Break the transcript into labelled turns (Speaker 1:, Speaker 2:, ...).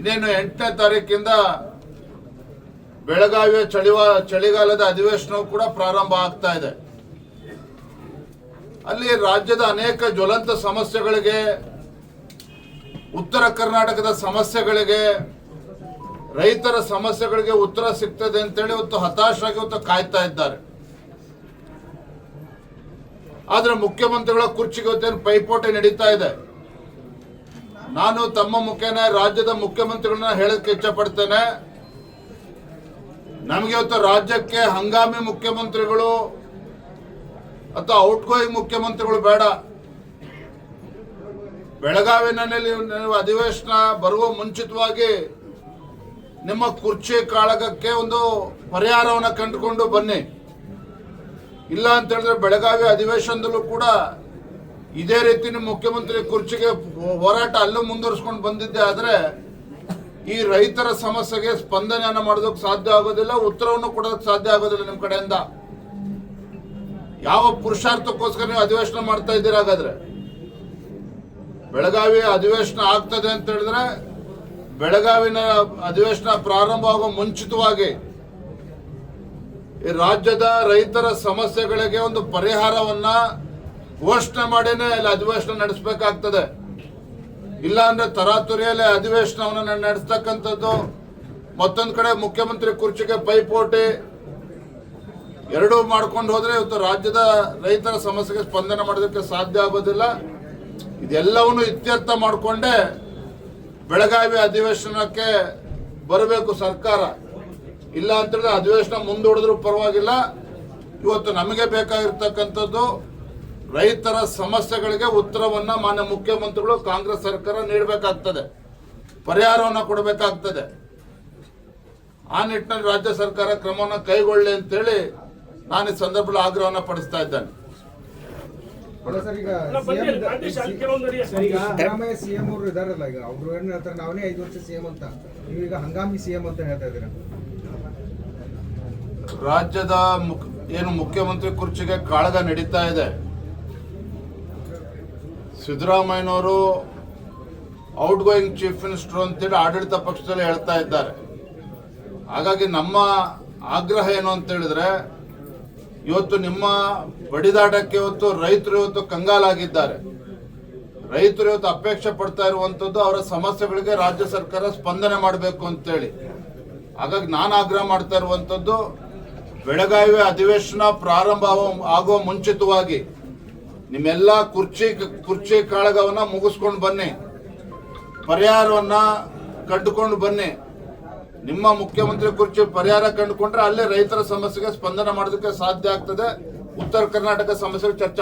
Speaker 1: ಇನ್ನೇನು ಎಂಟನೇ ತಾರೀಕಿಂದ ಬೆಳಗಾವಿಯ ಚಳಿವ, ಚಳಿಗಾಲದ ಅಧಿವೇಶನವು ಕೂಡ ಪ್ರಾರಂಭ ಆಗ್ತಾ ಇದೆ. ಅಲ್ಲಿ ರಾಜ್ಯದ ಅನೇಕ ಜ್ವಲಂತ ಸಮಸ್ಯೆಗಳಿಗೆ, ಉತ್ತರ ಕರ್ನಾಟಕದ ಸಮಸ್ಯೆಗಳಿಗೆ, ರೈತರ ಸಮಸ್ಯೆಗಳಿಗೆ ಉತ್ತರ ಸಿಗ್ತದೆ ಅಂತೇಳಿ ಇವತ್ತು ಹತಾಶಾಗಿ ಇವತ್ತು ಕಾಯ್ತಾ ಇದ್ದಾರೆ. ಆದ್ರೆ ಮುಖ್ಯಮಂತ್ರಿಗಳ ಕುರ್ಚಿಗೆ ಇವತ್ತೇನು ಪೈಪೋಟಿ ನಡೀತಾ ಇದೆ. ನಾನು ತಮ್ಮ ಮುಖೇನ, ರಾಜ್ಯದ ಮುಖ್ಯಮಂತ್ರಿಗಳನ್ನ ಹೇಳಕ್ಕೆ ಇಚ್ಛಪಡ್ತೇನೆ. ನಮಗೆ ಇವತ್ತು ರಾಜ್ಯಕ್ಕೆ ಹಂಗಾಮಿ ಮುಖ್ಯಮಂತ್ರಿಗಳು ಅಥವಾ ಔಟ್ ಗೋಯಿಂಗ್ ಮುಖ್ಯಮಂತ್ರಿಗಳು ಬೇಡ. ಬೆಳಗಾವಿನಲ್ಲಿ ಅಧಿವೇಶನ ಬರುವ ಮುಂಚಿತವಾಗಿ ನಿಮ್ಮ ಕುರ್ಚಿ ಕಾಳಗಕ್ಕೆ ಒಂದು ಪರಿಹಾರವನ್ನು ಕಂಡುಕೊಂಡು ಬನ್ನಿ. ಇಲ್ಲ ಅಂತ ಹೇಳಿದ್ರೆ ಬೆಳಗಾವಿ ಅಧಿವೇಶನದಲ್ಲೂ ಕೂಡ ಇದೇ ರೀತಿ ಮುಖ್ಯಮಂತ್ರಿ ಕುರ್ಚಿಗೆ ಹೋರಾಟ ಅಲ್ಲೂ ಮುಂದುವರಿಸ್ಕೊಂಡು ಬಂದಿದ್ದೆ ಆದ್ರೆ ಈ ರೈತರ ಸಮಸ್ಯೆಗೆ ಸ್ಪಂದನೆಯನ್ನು ಮಾಡೋದಕ್ಕೆ ಸಾಧ್ಯ ಆಗೋದಿಲ್ಲ, ಉತ್ತರವನ್ನು ಕೊಡೋದಕ್ಕೆ ಸಾಧ್ಯ ಆಗೋದಿಲ್ಲ ನಿಮ್ಮ ಕಡೆಯಿಂದ. ಯಾವ ಪುರುಷಾರ್ಥಕ್ಕೋಸ್ಕರ ನೀವು ಅಧಿವೇಶನ ಮಾಡ್ತಾ ಇದ್ದೀರ ಹಾಗಾದ್ರೆ? ಬೆಳಗಾವಿ ಅಧಿವೇಶನ ಆಗ್ತದೆ ಅಂತ ಹೇಳಿದ್ರೆ ಬೆಳಗಾವಿನ ಅಧಿವೇಶನ ಪ್ರಾರಂಭ ಆಗೋ ಮುಂಚಿತವಾಗಿ ಈ ರಾಜ್ಯದ ರೈತರ ಸಮಸ್ಯೆಗಳಿಗೆ ಒಂದು ಪರಿಹಾರವನ್ನ ಘೋಷಣೆ ಮಾಡೇನೆ ಅಲ್ಲಿ ಅಧಿವೇಶನ ನಡೆಸಬೇಕಾಗ್ತದೆ. ಇಲ್ಲ ಅಂದ್ರೆ ತರಾತುರಿಯಲ್ಲಿ ಅಧಿವೇಶನವನ್ನು ನಡೆಸ್ತಕ್ಕಂಥದ್ದು ಮತ್ತೊಂದು ಕಡೆ ಮುಖ್ಯಮಂತ್ರಿ ಕುರ್ಚಿಗೆ ಪೈಪೋಟಿ. ಎರಡೂ ಮಾಡ್ಕೊಂಡು ಹೋದ್ರೆ ಇವತ್ತು ರಾಜ್ಯದ ರೈತರ ಸಮಸ್ಯೆಗೆ ಸ್ಪಂದನೆ ಮಾಡೋದಕ್ಕೆ ಸಾಧ್ಯ ಆಗೋದಿಲ್ಲ. ಇದೆಲ್ಲವನ್ನು ಇತ್ಯರ್ಥ ಮಾಡಿಕೊಂಡೇ ಬೆಳಗಾವಿ ಅಧಿವೇಶನಕ್ಕೆ ಬರಬೇಕು ಸರ್ಕಾರ. ಇಲ್ಲ ಅಂತೇಳಿದ್ರೆ ಅಧಿವೇಶನ ಮುಂದೂಡಿದ್ರು ಪರವಾಗಿಲ್ಲ. ಇವತ್ತು ನಮಗೆ ಬೇಕಾಗಿರ್ತಕ್ಕಂಥದ್ದು ರೈತರ ಸಮಸ್ಯೆಗಳಿಗೆ ಉತ್ತರವನ್ನ ಮಾನ್ಯ ಮುಖ್ಯಮಂತ್ರಿಗಳು ಕಾಂಗ್ರೆಸ್ ಸರ್ಕಾರ ನೀಡಬೇಕಾಗ್ತದೆ. ಪರಿಹಾರವನ್ನು ಕೊಡಬೇಕಾಗ್ತದೆ. ಆ ನಿಟ್ಟಿನಲ್ಲಿ ರಾಜ್ಯ ಸರ್ಕಾರ ಕ್ರಮವನ್ನು ಕೈಗೊಳ್ಳಿ ಅಂತೇಳಿ ನಾನು ಈ ಸಂದರ್ಭದಲ್ಲಿ ಆಗ್ರಹವನ್ನು ಪಡಿಸ್ತಾ ಇದ್ದೇನೆ.
Speaker 2: ಸಿದ್ದರಾಮಯ್ಯ ಸಿಎಂ ಅವರು ಇದಾರಲ್ಲ ಈಗ ಅವ್ರು ಏನ್ ಹೇಳ್ತಾರೆ ನಾವೇ ಐದು ವರ್ಷ ಸಿಎಂ ಅಂತ. ನೀವೀಗ ಹಂಗಾಮಿ ಸಿಎಂ ಅಂತ ಹೇಳ್ತಾ ಇದ್ದೀರಾ?
Speaker 1: ರಾಜ್ಯದ ಮುಖ ಏನು ಮುಖ್ಯಮಂತ್ರಿ ಕುರ್ಚಿಗೆ ಕಾಳಗ ನಡೀತಾ ಇದೆ. ಸಿದ್ದರಾಮಯ್ಯನವರು ಔಟ್ ಗೋಯಿಂಗ್ ಚೀಫ್ ಮಿನಿಸ್ಟರ್ ಅಂತೇಳಿ ಆಡಳಿತ ಪಕ್ಷದಲ್ಲಿ ಹೇಳ್ತಾ ಇದ್ದಾರೆ. ಹಾಗಾಗಿ ನಮ್ಮ ಆಗ್ರಹ ಏನು ಅಂತ ಹೇಳಿದ್ರೆ, ಇವತ್ತು ನಿಮ್ಮ ಬಡಿದಾಟಕ್ಕೆ ಇವತ್ತು ರೈತರು ಇವತ್ತು ಕಂಗಾಲಾಗಿದ್ದಾರೆ. ರೈತರು ಇವತ್ತು ಅಪೇಕ್ಷೆ ಪಡ್ತಾ ಇರುವಂತದ್ದು ಅವರ ಸಮಸ್ಯೆಗಳಿಗೆ ರಾಜ್ಯ ಸರ್ಕಾರ ಸ್ಪಂದನೆ ಮಾಡಬೇಕು ಅಂತೇಳಿ. ಹಾಗಾಗಿ ನಾನು ಆಗ್ರಹ ಮಾಡ್ತಾ ಇರುವಂತದ್ದು ಬೆಳಗಾವಿ ಅಧಿವೇಶನ ಪ್ರಾರಂಭ ಆಗುವ- ಮುಂಚಿತವಾಗಿ ನಿಮ್ಮೆಲ್ಲ ಕುರ್ಚಿ ಕುರ್ಚಿ ಕಾಳಗವನ್ನ ಮುಗಿಸ್ಕೊಂಡು ಬನ್ನಿ. ಪರಿಹಾರವನ್ನ ಕಂಡುಕೊಂಡು ಬನ್ನಿ. ನಿಮ್ಮ ಮುಖ್ಯಮಂತ್ರಿ ಕುರ್ಚಿ ಪರಿಹಾರ ಕಂಡುಕೊಂಡ್ರೆ ಅಲ್ಲೇ ರೈತರ ಸಮಸ್ಯೆಗೆ ಸ್ಪಂದನೆ ಮಾಡೋದಕ್ಕೆ ಸಾಧ್ಯ ಆಗ್ತದೆ. ಉತ್ತರ ಕರ್ನಾಟಕ ಸಮಸ್ಯೆಗೆ ಚರ್ಚೆ